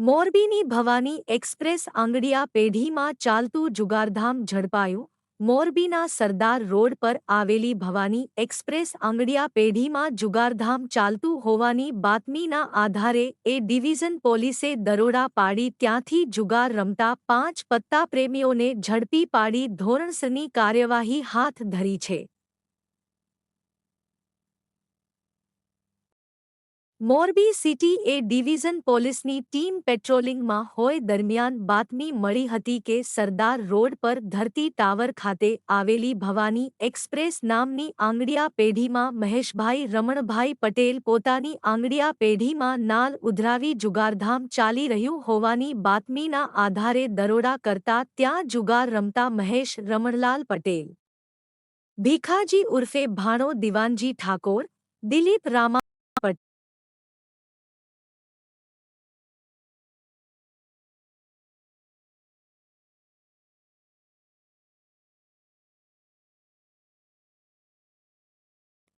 મોરબીની ભવાની એક્સપ્રેસ આંગડિયા પેઢીમાં ચાલતું જુગારધામ ઝડપાયું. મોરબીના સરદાર રોડ પર આવેલી ભવાની એક્સપ્રેસ આંગડિયા પેઢીમાં જુગારધામ ચાલતું હોવાની બાતમીના આધારે એ ડિવિઝન પોલીસે દરોડા પાડી ત્યાંથી જુગાર રમતા પાંચ પત્તા પ્રેમીઓને ઝડપી પાડી ધોરણસરની કાર્યવાહી હાથ ધરી છે. મોરબી સિટી એ ડિવિઝન પોલીસની ટીમ પેટ્રોલિંગમાં હોય દરમિયાન બાતમી મળી હતી કે સરદાર રોડ પર ધરતી ટાવર ખાતે આવેલી ભવાની એક્સપ્રેસ નામની આંગડિયા પેઢીમાં મહેશભાઈ રમણભાઈ પટેલ પોતાની આંગડિયા પેઢીમાં નાલ ઉધરાવી જુગારધામ ચાલી રહ્યું હોવાની બાતમીના આધારે દરોડા કરતા ત્યાં જુગાર રમતા મહેશ રમણલાલ પટેલ. ભીખાજી ઉર્ફે ભાણો દિવાનજી ઠાકોર, દિલીપ રામા